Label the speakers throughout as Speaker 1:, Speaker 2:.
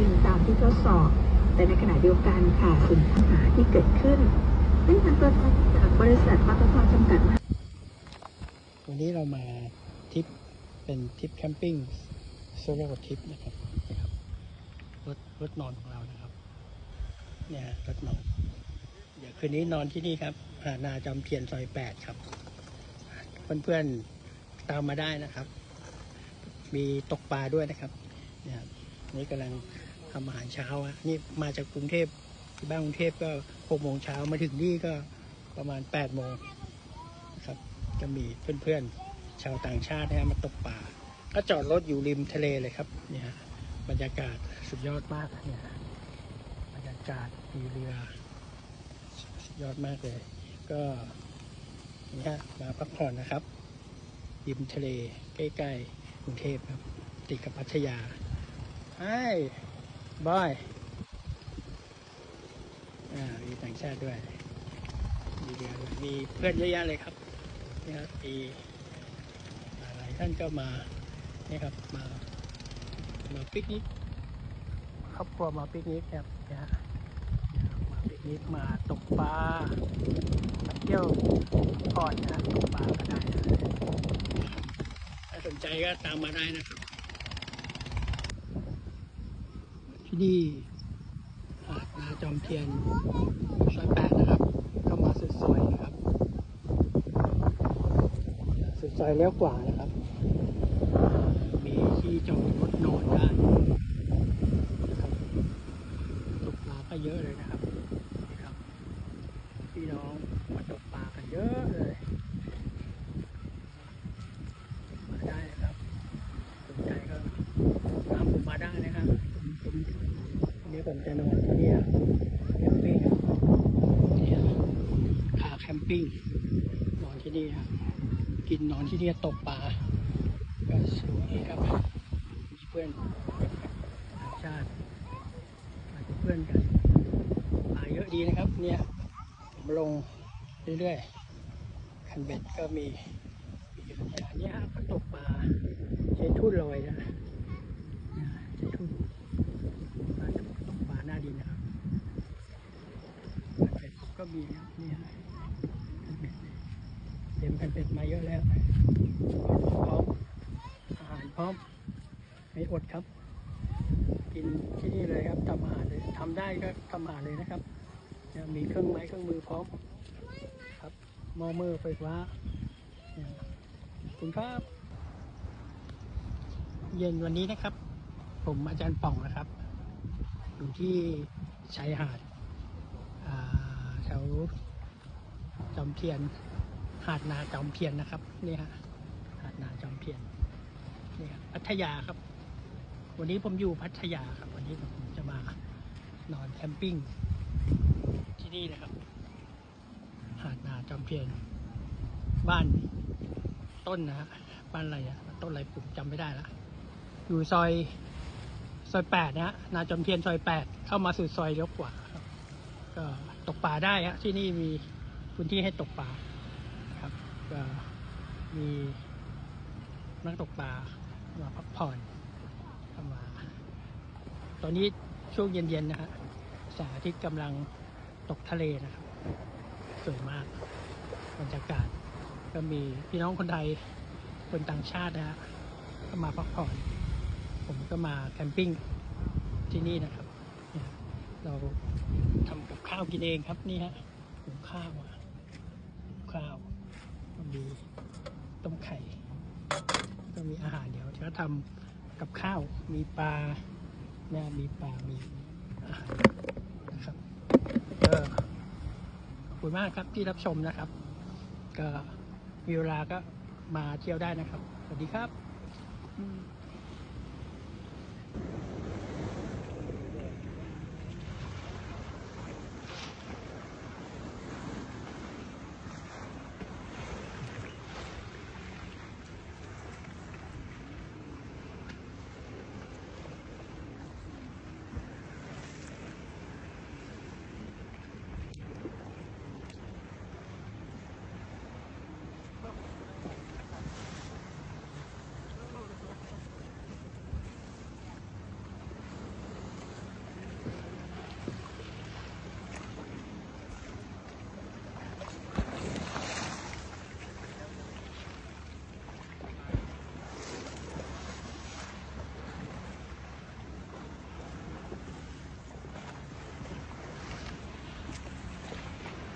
Speaker 1: ริงตามที่ทดสอบ แต่ในขณะเดียวกันค่ะสิ่งปัญหาที่เกิดขึ้นเป็นการเปิดเผยจากบริษัทปตทจำกัด
Speaker 2: วันนี้เรามาทริปเป็นทริปแคมปิ้งโซโล่ทริปนะครับนะครับรถรถนอนของเรานะครับเนี่ยรถนอน เดี๋ยวคืนนี้นอนที่นี่ครับหาดนาจอมเทียนซอยแปดครับ เพื่อนๆตามมาได้นะครับ มีตกปลาด้วยนะครับเนี่ยนี่กำลัง ทำอาหารเช้าอะนี่มาจากกรุงเทพที่บ้านกรุงเทพก็หกโมงเช้ามาถึงนี่ก็ประมาณแปดโมงครับ จะมีเพื่อนๆ ชาวต่างชาตินะมาตกปลาก็จอดรถอยู่ริมทะเลเลยครับเนี่ยบรรยากาศสุดยอดมากเนี่ยบรรยากาศมีเรือสุดยอดมากเลย ก็นี่ฮะมาพักผ่อนนะครับริมทะเลใกล้ๆกรุงเทพครับ ติดกับพัทยาไอ้ บอยมีต่างชาติด้วย มีเรือด้วมีเพื่อนเยอะแยะเลยครับนี่ครับมีหลายท่านก็มานี่ครับมามาปิกนิกครอบครัวมาปิกนิกครับเนี่ยฮะมาปิกนิกมาตกปลามาเที่ยวก่อนนะตกปลาก็ได้นะถ้าสนใจก็ตามมาได้นะครับ ที่นี่หาดนาจอมเทียนซอยแปดนะครับเข้ามาสุดซอยนะครับ สุดซอยเลี้ยวขวานะครับ มีที่จอดรถนอนได้นะครับตกปลาก็เยอะเลยนะครับนี่ครับพี่น้องมาตกปลากันเยอะเลย มาได้นะครับ สนใจก็ตามผมมาได้นะครับผมผมวันนี้ผมจะนอนที่นี่ครับแคมปิ้งครับนี่ครับคาแคม ปิ้งนอนที่นี่ครับกินนอนที่นี่ตกปลาก็สวยครับมีเพื่อนต่างชาติมาเป็นเพื่อนกันปลาเยอะดีนะครับ เนี่ยผมลงเรื่อยๆคันเบ็ดก็มีมีเยอะแต่อันเนี้ยก็ตกปลาใช้ทุ่นลอยนะใช้ทุ่นปลาตกปลาหน้าดินนะครับคันเบ็ดก็มีนะครับเนี่ยคันเบ็ด เเป็ดมาเยอะแล้วพร้อมอาหารพร้อมไม่อดครับ กินที่นี่เลยครับทำอาหารเลยทำได้ก็ทำอาหารเลยนะครับจะมีเครื่องไม้เครื่องมือพร้อมครับม้อมือไฟฟ้าคุณครับ เย็นวันนี้นะครับ ผมอาจารย์ป่องนะครับ อยู่ที่ชายหาดแถวจอมเทียน หาดนาจอมเทียนนะครับนี่ฮะหาดนาจอมเทียนนี่ครับพัทยาครับ วันนี้ผมอยู่พัทยาครับ วันนี้ผมจะมานอนแคมปิ้งที่นี่นะครับ หาดนาจอมเทียน บ้านต้นนะฮะบ้านอะไรอะต้นอะไรผมจำไม่ได้ละอยู่ซอยซอยแปดนะฮะนาจอมเทียนซอยแปดเข้ามาสู่ซอยเลี้ยวขวาก็ตกปลาได้ฮะที่นี่มีพื้นที่ให้ตกปลา มีนักตกปลามาพักผ่อนเข้ามา ตอนนี้ช่วงเย็นๆนะฮะแสงอาทิตย์กำลังตกทะเลนะครับ สวยมากบรรยากาศ ก็มีพี่น้องคนไทยคนต่างชาตินะฮะก็มาพักผ่อน ผมก็มาแคมปิ้งที่นี่นะครับ เราทำกับข้าวกินเองครับนี่ฮะหุงข้าวหุงข้าว มีต้มไข่ก็มีอาหารเดี๋ยวจะทำกับข้าวมีปลาเนี่ยมีปลา มีอาหารนะครับก็ขอบคุณมากครับที่รับชมนะครับ ก็มีเวลาก็มาเที่ยวได้นะครับ สวัสดีครับ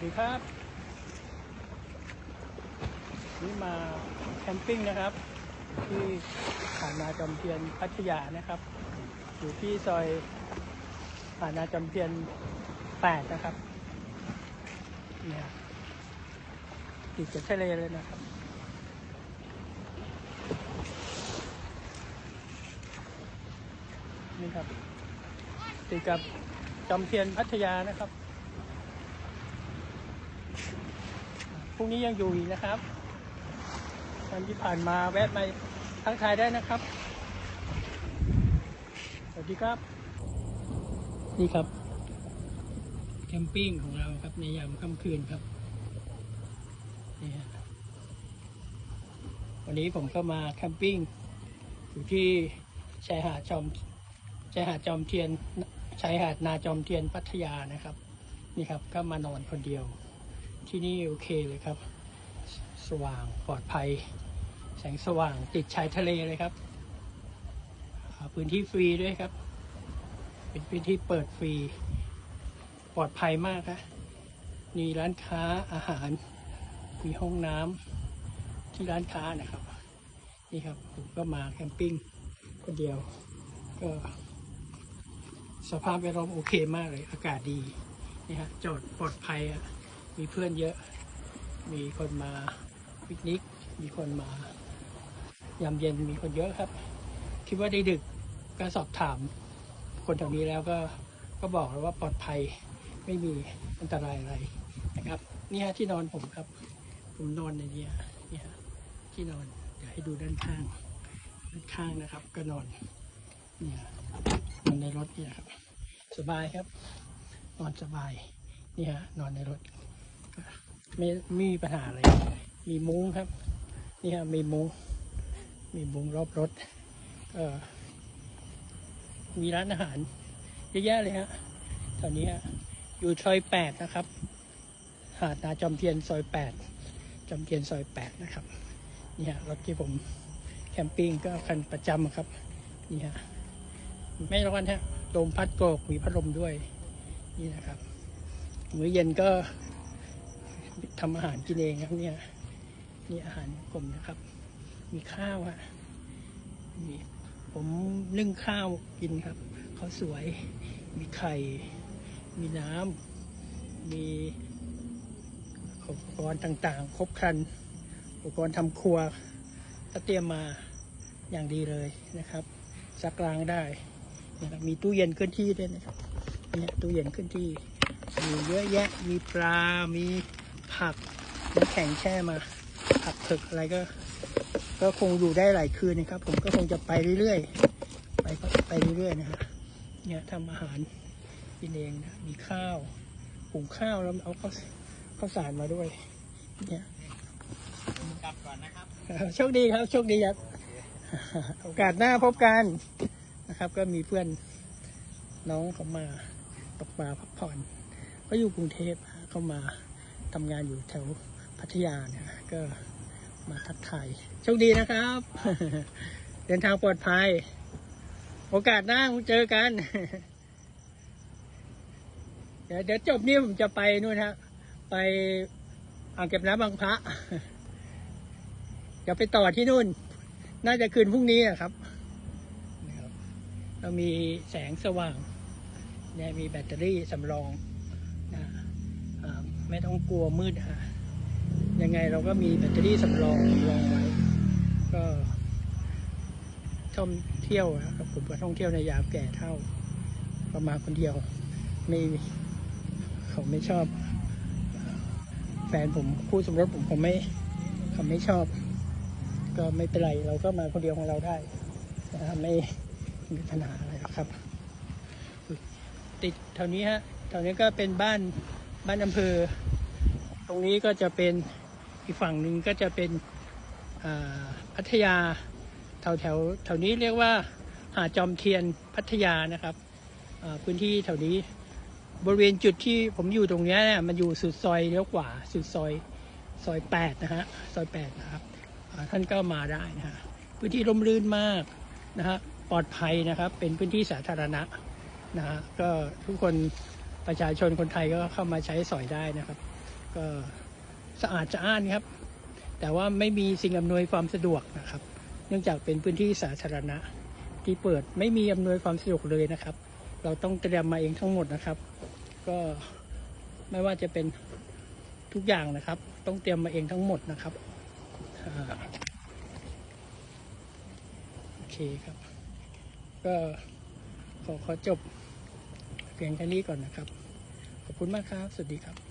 Speaker 2: ดีครับ นี่มาแคมปิ้งนะครับ ที่หาดนาจอมเทียนพัทยานะครับ อยู่ที่ซอยหาดนาจอมเทียนแปดนะครับเนี่ยติดกับทะเลเลยนะครับนี่ครับติดกับจอมเทียนพัทยานะครับ พรุ่งนี้ยังอยู่อีกนะครับวันที่ผ่านมาแวะมาทักทายได้นะครับ สวัสดีครับ นี่ครับ แคมปิ้งของเราครับในยามค่ำคืนครับนี่ฮะวันนี้ผมก็มาแคมปิ้งอยู่ที่ชายหาดจอมชายหาดจอมเทียนชายหาดนาจอมเทียนพัทยานะครับ นี่ครับก็มานอนคนเดียว ที่นี่โอเคเลยครับ สว่างปลอดภัย แสงสว่างติดชายทะเลเลยครับ พื้นที่ฟรีด้วยครับ เป็นพื้นที่เปิดฟรี ปลอดภัยมากครับมีร้านค้าอาหาร มีห้องน้ำที่ร้านค้านะครับ นี่ครับผมก็มาแคมปิ้งคนเดียว ก็สภาพแวดล้อมโอเคมากเลย อากาศดีนี่ฮะจอดปลอดภัยอะ มีเพื่อนเยอะ มีคนมาปิกนิก มีคนมายามเย็นมีคนเยอะครับ คิดว่าได้ดึกก็สอบถาม คนแถวนี้แล้วก็ก็บอกแล้วว่าปลอดภัยไม่มีอันตรายอะไรนะครับ นี่ฮะที่นอนผมครับ ผมนอนในนี้นี่ฮะที่นอนเดี๋ยวให้ดูด้านข้างด้านข้างนะครับ ก็นอนเนี่ยนอนในรถเนี่ยครับ สบายครับ นอนสบายนี่ฮะนอนในรถ ไม่มีปัญหาอะไร มีมุ้งครับ นี่ฮะมีมุ้ง มีมุ้งรอบรถก็มีร้านอาหารเยอะแยะเลยฮะตอนนี้อยู่ซอยแปดนะครับ หาดนาจอมเทียนซอยแปดจอมเทียนซอยแปดนะครับนี่ฮะรถที่ผมแคมปิ้งก็คันประจำครับนี่ฮะไม่ร้อนฮะลมพัดโกรกมีพัดลมด้วยนี่นะครับมื้อเย็นก็ ทำอาหารกินเองครับเนี่ยนี่อาหารผมนะครับ มีข้าวฮะมีผมนึ่งข้าวกินครับเขาสวย มีไข่ มีน้ำมีอุปกรณ์ต่างๆ ครบครัน อุปกรณ์ทำครัวก็เตรียมมาอย่างดีเลยนะครับซักล้างได้นะครับมีตู้เย็นเคลื่อนที่ด้วยนะครับเนี่ยตู้เย็นเคลื่อนที่มีเยอะแยะมีปลา มี ผักน้ำแข็งแช่มา ผักเผือกอะไรก็ ก็คงอยู่ได้หลายคืนนะครับ ผมก็คงจะไปเรื่อยๆ ไปก็ไปเรื่อยๆนะฮะเนี่ยทำอาหารกินเองนะมีข้าวหุงข้าวแล้วเอาข้าวข้าวสารมาด้วย เนี่ย
Speaker 3: กลับก่อนนะครับ
Speaker 2: โชคดีครับโชคดีครับโอกาสหน้าพบกันนะครับ ก็มีเพื่อนน้องเขามาตกปลาพักผ่อน ก็อยู่กรุงเทพเขามา ทำงานอยู่แถวพัทยาเนี่ยก็มาทักทายโชคดีนะครับ เดินทางปลอดภัย โอกาสหน้าคงเจอกัน เดี๋ยวเดี๋ยวจบนี่ผมจะไปนู่นฮะ ไปอ่างเก็บน้ำบางพระเดี๋ยวไปต่อที่นู่น น่าจะคืนพรุ่งนี้อะครับนะครับเรามีแสงสว่างเนี่ยมีแบตเตอรี่สำรอง ไม่ต้องกลัวมืดฮะยังไงเราก็มีแบตเตอรี่สำรองรองไว้ ก็ท่องเที่ยวนะครับผมก็ท่องเที่ยวในยามแก่เท่าประมาณคนเดียวไม่เขาไม่ชอบ แฟนผมคู่สมรสผมผมไม่เขาไม่ชอบ ก็ไม่เป็นไรเราก็มาคนเดียวของเราได้นะครับไม่มีปัญหาอะไรหรอกครับ ติดแถวนี้ฮะแถวนี้ก็เป็นบ้าน บ้านอำเภอ ตรงนี้ก็จะเป็นอีกฝั่งหนึ่งก็จะเป็นพัทยาแถวแถวแถวนี้เรียกว่าหาดจอมเทียนพัทยานะครับพื้นที่แถวนี้บริเวณจุดที่ผมอยู่ตรงนี้เนี่ยมันอยู่สุดซอยเลี้ยวขวาสุดซอยซอยแปดนะฮะซอยแปดนะครับท่านก็มาได้นะฮะพื้นที่ร่มรื่นมากนะฮะปลอดภัยนะครับเป็นพื้นที่สาธารณะนะฮะก็ทุกคน ประชาชนคนไทยก็เข้ามาใช้สอยได้นะครับ ก็สะอาดสะอ้านครับ แต่ว่าไม่มีสิ่งอำนวยความสะดวกนะครับ เนื่องจากเป็นพื้นที่สาธารณะ ที่เปิดไม่มีอำนวยความสะดวกเลยนะครับ เราต้องเตรียมมาเองทั้งหมดนะครับ ก็ไม่ว่าจะเป็นทุกอย่างนะครับ ต้องเตรียมมาเองทั้งหมดนะครับโอเคครับ ก็ขอขอจบ เพียงแค่นี้ก่อนนะครับ ขอบคุณมากครับ สวัสดีครับ